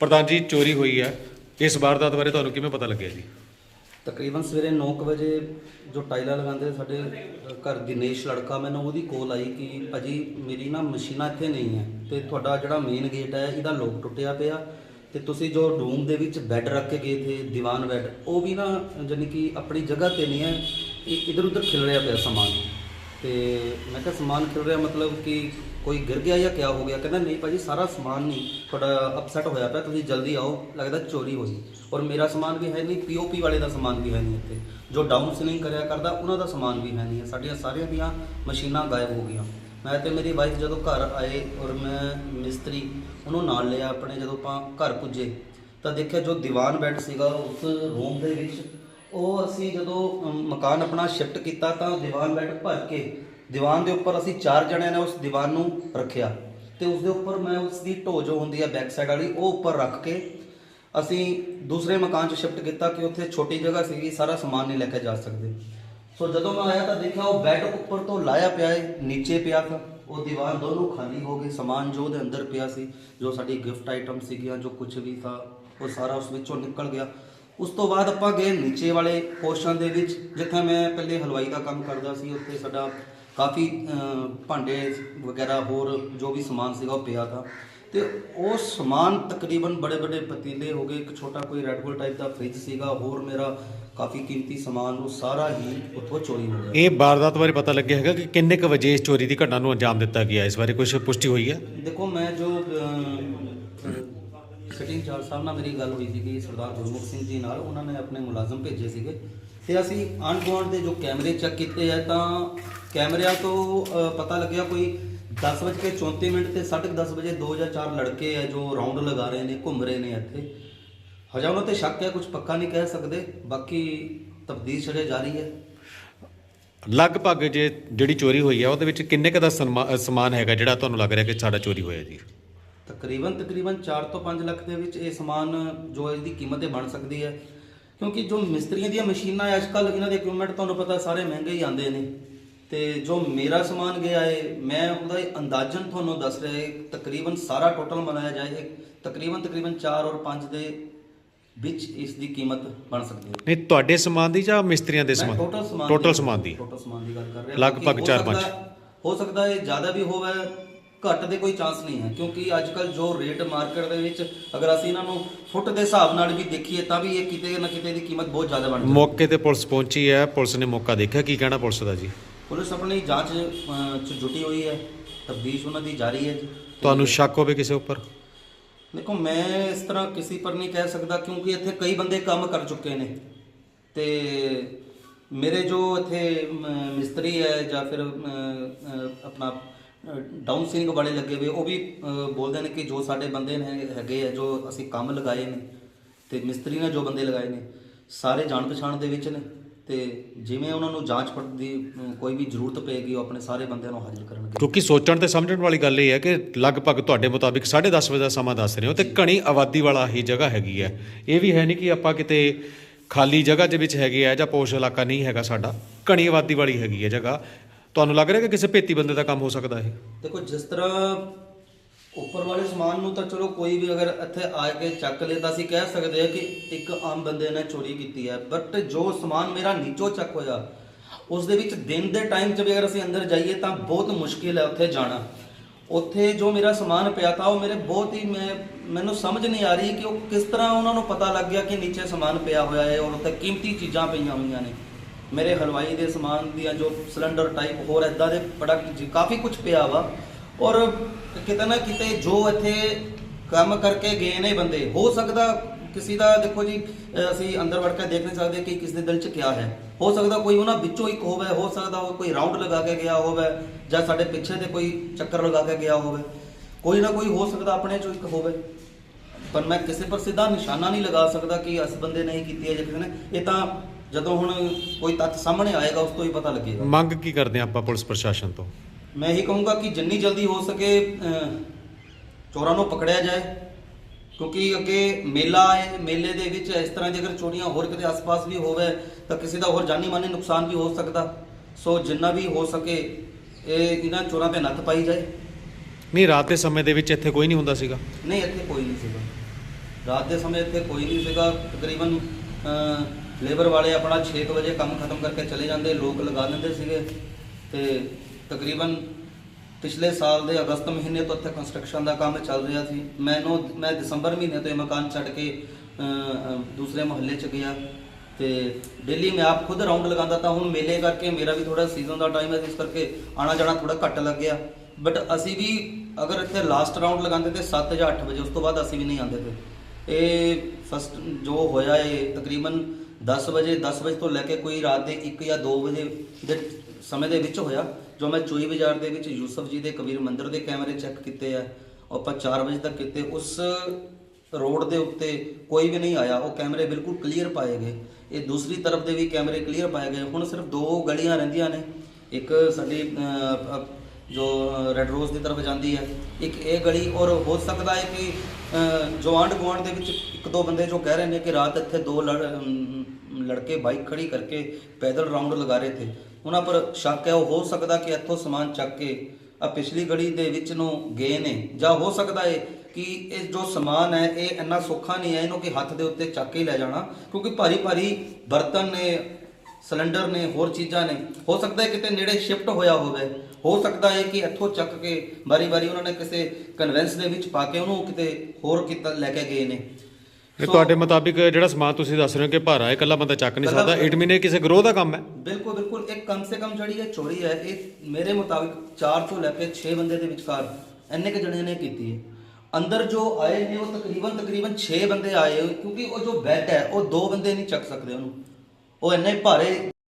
ਪ੍ਰਧਾਨ ਜੀ, ਚੋਰੀ ਹੋਈ ਹੈ। ਇਸ ਵਾਰਦਾਤ ਬਾਰੇ ਤੁਹਾਨੂੰ ਕਿਵੇਂ ਪਤਾ ਲੱਗਿਆ ਜੀ? ਤਕਰੀਬਨ ਸਵੇਰੇ 9 ਵਜੇ ਜੋ ਟਾਈਲਾਂ ਲਗਾਉਂਦੇ ਸਾਡੇ ਘਰ ਦਿਨੇਸ਼ ਲੜਕਾ, ਮੈਨੂੰ ਉਹਦੀ ਕੋਲ ਆਈ ਕਿ ਭਾਜੀ ਮੇਰੀ ਨਾ ਮਸ਼ੀਨਾਂ ਇੱਥੇ ਨਹੀਂ ਹੈ ਤੇ ਤੁਹਾਡਾ ਜਿਹੜਾ ਮੇਨ ਗੇਟ ਹੈ, ਇਹਦਾ ਲੋਕ ਟੁੱਟਿਆ ਪਿਆ ਤੇ ਤੁਸੀਂ ਜੋ ਰੂਮ ਦੇ ਵਿੱਚ ਬੈੱਡ ਰੱਖ ਕੇ ਗਏ ਥੇ, ਦੀਵਾਨ ਬੈੱਡ ਉਹ ਵੀ ਨਾ ਜਾਨੀ ਕਿ ਆਪਣੀ ਜਗ੍ਹਾ ਤੇ ਨਹੀਂ ਹੈ, ਇਹ ਇਧਰ ਉਧਰ ਖਿਲ ਰਿਹਾ ਪਿਆ ਸਮਾਨ। ਤੇ ਮੈਂ ਕਿਹਾ ਸਮਾਨ ਖਿਲ ਰਿਹਾ ਮਤਲਬ ਕਿ ਕੋਈ ਗਿਰ ਗਿਆ ਜਾਂ ਕਿਆ ਹੋ ਗਿਆ, ਕਹਿੰਦਾ ਨਹੀਂ ਭਾਜੀ, ਸਾਰਾ ਸਮਾਨ ਨਹੀਂ, ਤੁਹਾਡਾ ਅਪਸੈਟ ਹੋਇਆ ਪਿਆ, ਤੁਸੀਂ ਜਲਦੀ ਆਓ, ਲੱਗਦਾ ਚੋਰੀ ਹੋਈ ਔਰ ਮੇਰਾ ਸਮਾਨ ਵੀ ਹੈ ਨਹੀਂ ਪੀਓਪੀ ਵਾਲੇ ਦਾ ਸਮਾਨ ਵੀ ਹੈ ਨਹੀਂ ਇੱਥੇ। ਜੋ ਡਾਊਨ ਸੀਲਿੰਗ ਕਰਿਆ ਕਰਦਾ, ਉਹਨਾਂ ਦਾ ਸਮਾਨ ਵੀ ਹੈ ਨਹੀਂ ਹੈ। ਸਾਡੀਆਂ ਸਾਰੀਆਂ ਦੀਆਂ ਮਸ਼ੀਨਾਂ ਗਾਇਬ ਹੋ ਗਈਆਂ। ਮੈਂ ਤੇ ਮੇਰੀ ਵਾਈਫ ਜਦੋਂ ਘਰ ਆਏ ਔਰ ਮੈਂ ਮਿਸਤਰੀ, ਉਹਨੂੰ ਨਾਲ ਲਿਆ ਆਪਣੇ ਜਦੋਂ ਆਪਾਂ ਘਰ ਪੁੱਜੇ, ਤਾਂ ਦੇਖਿਆ ਜੋ ਦੀਵਾਨ ਬੈੱਡ ਸੀਗਾ, ਉਸ ਰੂਮ ਦੇ ਵਿੱਚ, ਉਹ ਅਸੀਂ ਜਦੋਂ ਮਕਾਨ ਆਪਣਾ ਸ਼ਿਫਟ ਕੀਤਾ ਤਾਂ ਦੀਵਾਨ ਬੈੱਡ ਭਰ ਕੇ ਦੀਵਾਨ ਦੇ ਉੱਪਰ ਅਸੀਂ ਚਾਰ ਜਣਿਆਂ ਨੇ ਉਸ ਦੀਵਾਨ ਨੂੰ ਰੱਖਿਆ ਤੇ ਉਸ ਦੇ ਉੱਪਰ ਮੈਂ ਉਸ ਦੀ ਢੋ ਜੋ ਹੁੰਦੀ ਹੈ ਬੈਕ ਸਾਈਡ ਵਾਲੀ, ਉਹ ਉੱਪਰ ਰੱਖ ਕੇ ਅਸੀਂ ਦੂਸਰੇ ਮਕਾਨ 'ਚ ਸ਼ਿਫਟ ਕੀਤਾ ਕਿ ਉੱਥੇ ਛੋਟੀ ਜਗ੍ਹਾ ਸੀਗੀ ਸਾਰਾ ਸਮਾਨ ਨਹੀਂ ਲੈ ਕੇ ਜਾ ਸਕਦੇ। ਸੋ ਜਦੋਂ ਮੈਂ ਆਇਆ ਤਾਂ ਦੇਖਿਆ ਉਹ ਬੈੱਡ ਉੱਪਰ ਤੋਂ ਲਾਇਆ ਪਿਆ ਹੈ ਨੀਚੇ ਪਿਆ ਤਾਂ ਉਹ ਦੀਵਾਨ ਦੋਨੋਂ ਖਾਲੀ ਹੋ ਗਏ, ਸਮਾਨ ਜੋ ਉਹਦੇ ਅੰਦਰ ਪਿਆ ਸੀ, ਜੋ ਸਾਡੀ ਗਿਫਟ ਆਈਟਮ ਸੀਗੀਆਂ, ਜੋ ਕੁਝ ਵੀ ਥਾ, ਉਹ ਸਾਰਾ ਉਸ ਵਿੱਚੋਂ ਨਿਕਲ ਗਿਆ। ਉਸ ਤੋਂ ਬਾਅਦ ਆਪਾਂ ਗਏ ਨੀਚੇ ਵਾਲੇ ਪੋਰਸ਼ਨ ਦੇ ਵਿੱਚ, ਜਿੱਥੇ ਮੈਂ ਪਹਿਲੇ ਹਲਵਾਈ ਦਾ ਕੰਮ ਕਰਦਾ ਸੀ, ਉੱਥੇ ਸਾਡਾ ਕਾਫੀ ਭਾਂਡੇ ਵਗੈਰਾ ਹੋਰ ਜੋ ਵੀ ਸਮਾਨ ਸੀਗਾ ਉਹ ਪਿਆ था ਤੇ ਉਹ ਸਮਾਨ ਤਕਰੀਬਨ ਬੜੇ ਬੜੇ ਪਤੀਲੇ ਹੋ ਗਏ। ਇੱਕ ਛੋਟਾ ਕੋਈ ਰੈਡ ਬੁਲ ਟਾਈਪ ਦਾ ਫ੍ਰਿਜ ਸੀਗਾ। ਹੋਰ ਮੇਰਾ ਕਾਫੀ ਕੀਮਤੀ ਸਮਾਨ ਉਹ ਸਾਰਾ ਹੀ ਉੱਥੋਂ ਚੋਰੀ ਹੋ ਗਿਆ। ਇਹ ਵਾਰਦਾਤ ਬਾਰੇ ਪਤਾ ਲੱਗਿਆ ਹੈਗਾ ਕਿ ਕਿੰਨੇ ਕੁ ਵਜੇ ਇਸ ਚੋਰੀ ਦੀ ਘਟਨਾ ਨੂੰ ਅੰਜਾਮ ਦਿੱਤਾ ਗਿਆ? ਇਸ ਬਾਰੇ ਕੁਝ ਪੁਸ਼ਟੀ ਹੋਈ ਹੈ? ਦੇਖੋ ਮੈਂ ਜੋ ਸਿਟਿੰਗ ਚਾਰਜ ਸਾਹਿਬ ਨਾਲ ਮੇਰੀ ਗੱਲ ਹੋਈ ਸੀਗੀ ਸਰਦਾਰ ਗੁਰਮੁਖ ਸਿੰਘ ਜੀ ਨਾਲ। ਉਹਨਾਂ ਨੇ ਆਪਣੇ ਮੁਲਾਜ਼ਮ ਭੇਜੇ ਸੀਗੇ। ਤੇ ਅਸੀਂ ਗੁਆਂਢ ਦੇ ਜੋ ਕੈਮਰੇ ਚੈੱਕ ਕੀਤੇ ਆ ਤਾਂ ਕੈਮਰਿਆਂ ਤੋਂ ਪਤਾ ਲੱਗਿਆ ਕੋਈ 10:34 ਮਿੰਟ ਤੇ 10:30 ਵਜੇ ਦੋ ਜਾਂ ਚਾਰ ਲੜਕੇ ਆ ਜੋ ਰਾਉਂਡ ਲਗਾ ਰਹੇ ਨੇ ਘੁੰਮ ਰਹੇ ਨੇ ਇੱਥੇ। ਹਜੇ ਉਹਨਾਂ ਤੇ ਸ਼ੱਕ ਹੈ ਕੁਝ ਪੱਕਾ ਨਹੀਂ ਕਹਿ ਸਕਦੇ ਬਾਕੀ ਤਬਦੀਲ ਛੜੇ ਜਾਰੀ ਹੈ। ਲਗਭਗ ਜੇ ਜਿਹੜੀ ਚੋਰੀ ਹੋਈ ਹੈ ਉਹਦੇ ਵਿੱਚ ਕਿੰਨੇ ਕੁ ਦਾ ਸਮਾਨ ਹੈਗਾ ਜਿਹੜਾ ਤੁਹਾਨੂੰ ਲੱਗ ਰਿਹਾ ਕਿ ਸਾਡਾ ਚੋਰੀ ਹੋਇਆ ਜੀ? ਤਕਰੀਬਨ ਤਕਰੀਬਨ 4 ਤੋਂ 5 ਲੱਖ ਦੇ ਵਿੱਚ ਇਹ ਸਮਾਨ ਜੋ ਇਹਦੀ ਕੀਮਤ ਇਹ ਬਣ ਸਕਦੀ ਹੈ। ਕਿਉਂਕਿ ਜੋ ਮਿਸਤਰੀਆਂ ਦੀਆਂ ਮਸ਼ੀਨਾਂ ਅੱਜ ਕੱਲ ਇਹਨਾਂ ਦੇ ਇਕਵਿਪਮੈਂਟ ਤੁਹਾਨੂੰ ਪਤਾ ਸਾਰੇ ਮਹਿੰਗੇ ਹੀ ਆਉਂਦੇ ਨੇ। ਤੇ ਜੋ ਮੇਰਾ ਸਮਾਨ ਗਿਆ ਹੈ ਮੈਂ ਉਹਦਾ ਅੰਦਾਜ਼ਨ ਤੁਹਾਨੂੰ ਦੱਸ ਰਿਹਾ ਹੈ ਤਕਰੀਬਨ ਸਾਰਾ ਟੋਟਲ ਬਣਾਇਆ ਜਾਏ ਤਕਰੀਬਨ ਤਕਰੀਬਨ 4 ਔਰ 5 ਦੇ ਵਿੱਚ ਇਸ ਦੀ ਕੀਮਤ ਬਣ ਸਕਦੀ ਹੈ। ਨਹੀਂ ਤੁਹਾਡੇ ਸਮਾਨ ਦੀ ਜਾਂ ਮਿਸਤਰੀਆਂ ਦੇ ਸਮਾਨ ਟੋਟਲ ਸਮਾਨ ਟੋਟਲ ਸਮਾਨ ਦੀ। ਟੋਟਲ ਸਮਾਨ ਦੀ ਗੱਲ ਕਰ ਰਿਹਾ। ਲਗਭਗ ਬਾਕੀ ਹੋ ਚਾਰ ਪੰਜ। ਸਕਦਾ- ਹੋ ਸਕਦਾ ਹੈ ਜ਼ਿਆਦਾ ਵੀ ਹੋਵੇ ਘੱਟ ਦੇ ਕੋਈ ਚਾਂਸ ਨਹੀਂ ਹੈ ਕਿਉਂਕਿ ਅੱਜ ਕੱਲ ਜੋ ਰੇਟ ਮਾਰਕੀਟ ਦੇ ਵਿੱਚ ਅਗਰ ਅਸੀਂ ਇਹਨਾਂ ਨੂੰ ਫੁੱਟ ਦੇ ਹਿਸਾਬ ਨਾਲ ਵੀ ਦੇਖੀਏ ਤਾਂ ਵੀ ਇਹ ਕਿਤੇ ਨਾ ਕਿਤੇ ਦੀ ਕੀਮਤ ਬਹੁਤ ਜ਼ਿਆਦਾ ਬਣ ਜਾਂਦੀ ਹੈ। ਮੌਕੇ ਤੇ ਪੁਲਿਸ ਪਹੁੰਚੀ ਹੈ ਪੁਲਿਸ ਨੇ ਮੌਕਾ ਦੇਖਿਆ ਕੀ ਕਹਿਣਾ ਪੁਲਿਸ ਦਾ ਜੀ? ਪੁਲਿਸ ਆਪਣੀ ਜਾਂਚ ਅਹ, 'ਚ ਜੁਟੀ ਹੋਈ ਹੈ ਤਬਦੀਸ਼ ਉਹਨਾਂ ਦੀ ਜਾਰੀ ਹੈ ਜੀ। ਤੁਹਾਨੂੰ ਸ਼ੱਕ ਹੋਵੇ ਕਿਸੇ ਉੱਪਰ? ਦੇਖੋ ਮੈਂ ਇਸ ਤਰ੍ਹਾਂ ਕਿਸੇ ਪਰ ਨਹੀਂ ਕਹਿ ਸਕਦਾ ਕਿਉਂਕਿ ਇੱਥੇ ਕਈ ਬੰਦੇ ਕੰਮ ਕਰ ਚੁੱਕੇ ਨੇ। ਤੇ ਮੇਰੇ ਜੋ ਇੱਥੇ ਮ, ਮਿਸਤਰੀ ਹੈ ਜਾਂ ਫਿਰ ਅਮ, ਅ, ਆਪਣਾ ਡਾਊਨ ਸਿੰਗ ਵਾਲੇ ਲੱਗੇ ਹੋਏ ਉਹ ਵੀ ਬੋਲਦੇ ਨੇ ਕਿ ਜੋ ਸਾਡੇ ਬੰਦੇ ਨੇ ਹੈਗੇ ਆ, ਜੋ ਅਸੀਂ ਕੰਮ ਲਗਾਏ ਨੇ ਤੇ ਮਿਸਤਰੀ ਨੇ ਜੋ ਬੰਦੇ ਲਗਾਏ ਨੇ, ਸਾਰੇ ਜਾਣ ਪਛਾਣ ਦੇ ਵਿੱਚ ਨੇ ਤੇ ਜਿਵੇਂ ਉਹਨਾਂ ਨੂੰ ਜਾਂਚ ਪੜਤ ਦੀ ਕੋਈ ਵੀ ਜ਼ਰੂਰਤ ਪਏਗੀ, ਉਹ ਆਪਣੇ ਸਾਰੇ ਬੰਦਿਆਂ ਨੂੰ ਹਾਜ਼ਰ ਕਰਨਗੇ। ਕਿਉਂਕਿ ਸੋਚਣ ਤੇ ਸਮਝਣ ਵਾਲੀ ਗੱਲ ਇਹ ਹੈ ਕਿ ਲਗਭਗ ਤੁਹਾਡੇ ਮੁਤਾਬਿਕ 10:30 ਵਜੇ ਦਾ ਸਮਾਂ ਦੱਸ ਰਹੇ ਹੋ ਤੇ ਘਣੀ ਆਬਾਦੀ ਵਾਲਾ ਹੀ ਜਗ੍ਹਾ ਹੈਗੀ ਹੈ। ਇਹ ਵੀ ਹੈ ਨਹੀਂ ਕਿ ਆਪਾਂ ਕਿਤੇ ਖਾਲੀ ਜਗ੍ਹਾ ਦੇ ਵਿੱਚ ਹੈਗੇ ਆ ਜਾਂ ਪੋਸ਼ ਇਲਾਕਾ ਨਹੀਂ ਹੈਗਾ ਸਾਡਾ। ਘਣੀ ਆਬਾਦੀ ਵਾਲੀ ਹੈਗੀ ਹੈ ਜਗ੍ਹਾ। ਤੁਹਾਨੂੰ ਲੱਗ ਰਿਹਾ ਕਿ ਕਿਸੇ ਭੇਤੀ ਬੰਦੇ ਦਾ ਕੰਮ ਹੋ ਸਕਦਾ ਇਹ? ਦੇਖੋ, ਜਿਸ ਤਰ੍ਹਾਂ ਉੱਪਰ ਵਾਲੇ ਸਮਾਨ ਨੂੰ ਤਾਂ ਚਲੋ ਕੋਈ ਵੀ ਅਗਰ ਇੱਥੇ ਆ ਕੇ ਚੱਕ ਲੇ ਤਾਂ ਅਸੀਂ ਕਹਿ ਸਕਦੇ ਹਾਂ ਕਿ ਇੱਕ ਆਮ ਬੰਦੇ ਨੇ ਚੋਰੀ ਕੀਤੀ ਹੈ। ਬਟ ਜੋ ਸਮਾਨ ਮੇਰਾ ਨੀਚੋ ਚੱਕ ਹੋਇਆ, ਉਸ ਦੇ ਵਿੱਚ ਦਿਨ ਦੇ ਟਾਈਮ 'ਚ ਵੀ ਅਗਰ ਅਸੀਂ ਅੰਦਰ ਜਾਈਏ ਤਾਂ ਬਹੁਤ ਮੁਸ਼ਕਿਲ ਹੈ ਉੱਥੇ ਜਾਣਾ। ਉੱਥੇ ਜੋ ਮੇਰਾ ਸਮਾਨ ਪਿਆ ਤਾ ਉਹ ਮੇਰੇ ਬਹੁਤ ਹੀ ਮੈਂ, ਮੈਨੂੰ ਸਮਝ ਨਹੀਂ ਆ ਰਹੀ ਕਿ ਉਹ ਕਿਸ ਤਰ੍ਹਾਂ ਉਹਨਾਂ ਨੂੰ ਪਤਾ ਲੱਗ ਗਿਆ ਕਿ ਨੀਚੇ ਸਮਾਨ ਪਿਆ ਹੋਇਆ ਹੈ ਔਰ ਉੱਥੇ ਕੀਮਤੀ ਚੀਜ਼ਾਂ ਪਈਆਂ ਹੋਈਆਂ ਨੇ। ਮੇਰੇ ਹਲਵਾਈ ਦੇ ਸਮਾਨ ਦੀਆਂ ਜੋ ਸਿਲੰਡਰ ਟਾਈਪ ਹੋਰ ਇਦਾਂ ਦੇ ਪ੍ਰੋਡਕਟ ਜੀ, ਕਾਫੀ ਕੁਝ ਪਿਆ ਵਾ। ਔਰ ਕਿਤੇ ਨਾ ਕਿਤੇ ਜੋ ਇੱਥੇ ਕੰਮ ਕਰਕੇ ਗਏ ਨੇ ਬੰਦੇ, ਹੋ ਸਕਦਾ ਕਿਸੇ ਦਾ, ਦੇਖੋ ਜੀ ਅਸੀਂ ਅੰਦਰ ਵੜ ਕੇ ਦੇਖ ਨਹੀਂ ਸਕਦੇ ਕਿ ਕਿਸ ਦੇ ਦਿਲ 'ਚ ਕਿਆ ਹੈ। ਹੋ ਸਕਦਾ ਕੋਈ ਉਹਨਾਂ ਵਿੱਚੋਂ ਇੱਕ ਹੋਵੇ, ਹੋ ਸਕਦਾ ਉਹ ਕੋਈ ਰਾਉਂਡ ਲਗਾ ਕੇ ਗਿਆ ਹੋਵੇ, ਜਾਂ ਸਾਡੇ ਪਿੱਛੇ ਤੇ ਕੋਈ ਚੱਕਰ ਲਗਾ ਕੇ ਗਿਆ ਹੋਵੇ। ਕੋਈ ਨਾ ਕੋਈ ਹੋ ਸਕਦਾ ਆਪਣੇ 'ਚੋਂ ਇੱਕ ਹੋਵੇ। ਪਰ ਮੈਂ ਕਿਸੇ ਪਰ ਸਿੱਧਾ ਨਿਸ਼ਾਨਾ ਨਹੀਂ ਲਗਾ ਸਕਦਾ ਕਿ ਇਸ ਬੰਦੇ ਨੇ ਹੀ ਕੀਤੀ ਹੈ ਜਾਂ ਕਿਸੇ ਨੇ। ਇਹ ਤਾਂ ਜਦੋਂ ਹੁਣ ਕੋਈ ਤੱਥ ਸਾਹਮਣੇ ਆਏਗਾ ਉਸ ਤੋਂ ਹੀ ਪਤਾ ਲੱਗੇਗਾ। ਮੰਗ ਕੀ ਕਰਦੇ ਆਪਾਂ ਪੁਲਿਸ ਪ੍ਰਸ਼ਾਸਨ ਤੋਂ? ਮੈਂ ਇਹੀ ਕਹੂੰਗਾ ਕਿ ਜਿੰਨੀ ਜਲਦੀ ਹੋ ਸਕੇ ਅਹ, ਚੋਰਾਂ ਨੂੰ ਪਕੜਿਆ ਜਾਏ ਕਿਉਂਕਿ ਅੱਗੇ ਮੇਲਾ ਹੈ ਮੇਲੇ ਦੇ ਵਿੱਚ ਇਸ ਤਰ੍ਹਾਂ ਦੀ ਅਗਰ ਚੋਰੀਆਂ ਹੋਰ ਕਿਤੇ ਆਸ-ਪਾਸ ਵੀ ਹੋਵੇ ਤਾਂ ਕਿਸੇ ਦਾ ਹੋਰ ਜਾਨੀ ਮਾਨੀ ਨੁਕਸਾਨ ਵੀ ਹੋ ਸਕਦਾ। ਸੋ ਜਿੰਨਾ ਵੀ ਹੋ ਸਕੇ ਇਹ ਇਹਨਾਂ ਚੋਰਾਂ ਤੇ ਨੱਥ ਪਾਈ ਜਾਏ। ਨਹੀਂ ਰਾਤ ਦੇ ਸਮੇਂ ਦੇ ਵਿੱਚ ਇੱਥੇ ਕੋਈ ਨਹੀਂ ਹੁੰਦਾ ਸੀਗਾ? ਨਹੀਂ ਇੱਥੇ ਕੋਈ ਨਹੀਂ ਸੀਗਾ। ਰਾਤ ਦੇ ਸਮੇਂ ਇੱਥੇ ਕੋਈ ਨਹੀਂ ਸੀਗਾ। ਤਕਰੀਬਨ ਲੇਬਰ ਵਾਲੇ ਆਪਣਾ 6 ਵਜੇ ਕੰਮ ਖਤਮ ਕਰਕੇ ਚਲੇ ਜਾਂਦੇ, ਲੋਕ ਲਗਾ ਦਿੰਦੇ ਸੀਗੇ। ਤੇ ਤਕਰੀਬਨ ਪਿਛਲੇ ਸਾਲ ਦੇ ਅਗਸਤ ਮਹੀਨੇ ਤੋਂ ਇੱਥੇ ਕੰਸਟਰਕਸ਼ਨ ਦਾ ਕੰਮ ਚੱਲ ਰਿਹਾ ਸੀ। ਮੈਨੂੰ ਮੈਂ ਦਸੰਬਰ ਮਹੀਨੇ ਤੋਂ ਇਹ ਮਕਾਨ ਛੱਡ ਕੇ ਦੂਸਰੇ ਮੁਹੱਲੇ 'ਚ ਗਿਆ। ਤੇ ਡੇਲੀ ਮੈਂ ਆਪ ਖੁਦ ਰਾਉਂਡ ਲਗਾਉਂਦਾ ਤਾਂ ਹੁਣ ਮੇਲੇ ਕਰਕੇ ਮੇਰਾ ਵੀ ਥੋੜਾ ਸੀਜ਼ਨ ਦਾ ਟਾਈਮ ਹੈ ਇਸ ਕਰਕੇ ਆਣਾ ਜਾਣਾ ਥੋੜਾ ਘੱਟ ਲੱਗ ਗਿਆ। ਬਟ ਅਸੀਂ ਵੀ ਅਗਰ ਇੱਥੇ ਲਾਸਟ ਰਾਉਂਡ ਲਗਾਉਂਦੇ ਤੇ 7 ਜਾਂ 8 ਵਜੇ, ਉਸ ਤੋਂ ਬਾਅਦ ਅਸੀਂ ਵੀ ਨਹੀਂ ਆਉਂਦੇ ਤੇ। ਇਹ ਫਸਟ ਜੋ ਹੋਇਆ ਇਹ ਤਕਰੀਬਨ 10 ਵਜੇ 10 ਵਜੇ ਤੋਂ ਲੈ ਕੇ ਕੋਈ ਰਾਤ ਦੇ 1 ਜਾਂ 2 ਵਜੇ ਦੇ ਸਮੇਂ ਦੇ ਵਿੱਚ ਹੋਇਆ, ਜੋ ਮੈਂ ਚੋਈ ਬਾਜ਼ਾਰ ਦੇ ਵਿੱਚ ਯੂਸਫ ਜੀ ਦੇ ਕਬੀਰ ਮੰਦਿਰ ਦੇ ਕੈਮਰੇ ਚੈੱਕ ਕੀਤੇ ਆ, ਉਹ ਆਪਾਂ 4 ਵਜੇ ਤੱਕ ਕੀਤੇ, ਉਸ ਰੋਡ ਦੇ ਉੱਤੇ ਕੋਈ ਵੀ ਨਹੀਂ ਆਇਆ, ਉਹ ਕੈਮਰੇ ਬਿਲਕੁਲ ਕਲੀਅਰ ਪਾਏ ਗਏ। ਇਹ ਦੂਸਰੀ ਤਰਫ ਦੇ ਵੀ ਕੈਮਰੇ ਕਲੀਅਰ ਪਾਏ ਗਏ, ਹੁਣ ਸਿਰਫ ਦੋ ਗਲੀਆਂ ਰਹਿੰਦੀਆਂ ਨੇ, ਇੱਕ ਸਾਡੀ ਜੋ ਰੈੱਡ ਰੋਜ਼ ਦੀ ਤਰਫ ਜਾਂਦੀ ਹੈ, ਇੱਕ ਇਹ ਗਲੀ ਔਰ ਹੋ ਸਕਦਾ ਹੈ ਕਿ ਜੋ ਆਂਢ ਗੁਆਂਢ ਦੇ ਵਿੱਚ ਇੱਕ ਦੋ ਬੰਦੇ ਜੋ ਕਹਿ ਰਹੇ ਨੇ ਕਿ ਰਾਤ ਇੱਥੇ ਦੋ ਲੜ ਅਮ, ਲੜਕੇ ਬਾਈਕ ਖੜੀ ਕਰਕੇ ਪੈਦਲ ਰਾਉਂਡ ਲਗਾ ਰਹੇ ਥੇ। ਉਹਨਾਂ ਪਰ ਸ਼ੱਕ ਹੈ ਉਹ ਹੋ ਸਕਦਾ ਕਿ ਇੱਥੋਂ ਸਮਾਨ ਚੱਕ ਕੇ ਆ ਪਿਛਲੀ ਗਲੀ ਦੇ ਵਿੱਚ ਨੂੰ ਗਏ ਨੇ। ਜਾਂ ਹੋ ਸਕਦਾ ਹੈ ਕਿ ਇਹ ਜੋ ਸਮਾਨ ਹੈ ਇਹ ਇੰਨਾ ਸੌਖਾ ਨਹੀਂ ਹੈ ਇਹਨੂੰ ਕਿ ਹੱਥ ਦੇ ਉੱਤੇ ਚੱਕ ਕੇ ਲੈ ਜਾਣਾ। ਕਿਉਂਕਿ ਭਾਰੀ ਭਾਰੀ ਬਰਤਨ ਨੇ ਸਿਲੰਡਰ ਨੇ ਹੋਰ ਚੀਜ਼ਾਂ ਨੇ। ਹੋ ਸਕਦਾ ਹੈ ਕਿਤੇ ਨੇੜੇ ਸ਼ਿਫਟ ਹੋਇਆ ਹੋਵੇ। ਹੋ ਸਕਦਾ ਹੈ ਕਿ ਇੱਥੋਂ ਚੱਕ ਕੇ ਬਾਰੀ-ਬਾਰੀ ਉਹਨਾਂ ਨੇ ਕਿਸੇ ਕਨਵੈਂਸ ਦੇ ਵਿੱਚ ਪਾ ਕੇ ਉਹਨੂੰ ਕਿਤੇ ਹੋਰ ਕਿਤੇ ਲੈ ਕੇ ਗਏ ਨੇ। ਇਹ ਤੁਹਾਡੇ ਮੁਤਾਬਿਕ ਜਿਹੜਾ ਸਮਾਨ ਤੁਸੀਂ ਦੱਸ ਰਹੇ ਹੋ ਕਿ ਭਾਰਾ ਹੈ ਇਕੱਲਾ ਬੰਦਾ ਚੱਕ ਨਹੀਂ ਸਕਦਾ। ਇਟ ਮੀਨ ਇਹ ਕਿਸੇ ਗਰੋਹ ਦਾ ਕੰਮ ਹੈ। ਬਿਲਕੁਲ ਬਿਲਕੁਲ। ਇੱਕ ਕਮ ਸੇ ਕਮ ਜਿਹੜੀ ਇਹ ਚੋਰੀ ਹੈ ਇਹ ਮੇਰੇ ਮੁਤਾਬਿਕ 4 ਤੋਂ ਲੈ ਕੇ 6 ਬੰਦੇ ਦੇ ਵਿਚਕਾਰ ਇੰਨੇ ਕੁ ਜਣੇ ਨੇ ਕੀਤੀ ਹੈ। ਅੰਦਰ ਜੋ ਆਏ ਨੇ ਉਹ ਤਕਰੀਬਨ ਤਕਰੀਬਨ 6 ਬੰਦੇ ਆਏ ਕਿਉਂਕਿ ਉਹ ਜੋ ਬੈੱਡ ਹੈ ਉਹ ਦੋ ਬੰਦੇ ਨਹੀਂ ਚੱਕ ਸਕਦੇ ਉਹਨੂੰ। ਉਹ ਇੰਨੇ ਭਾਰੇ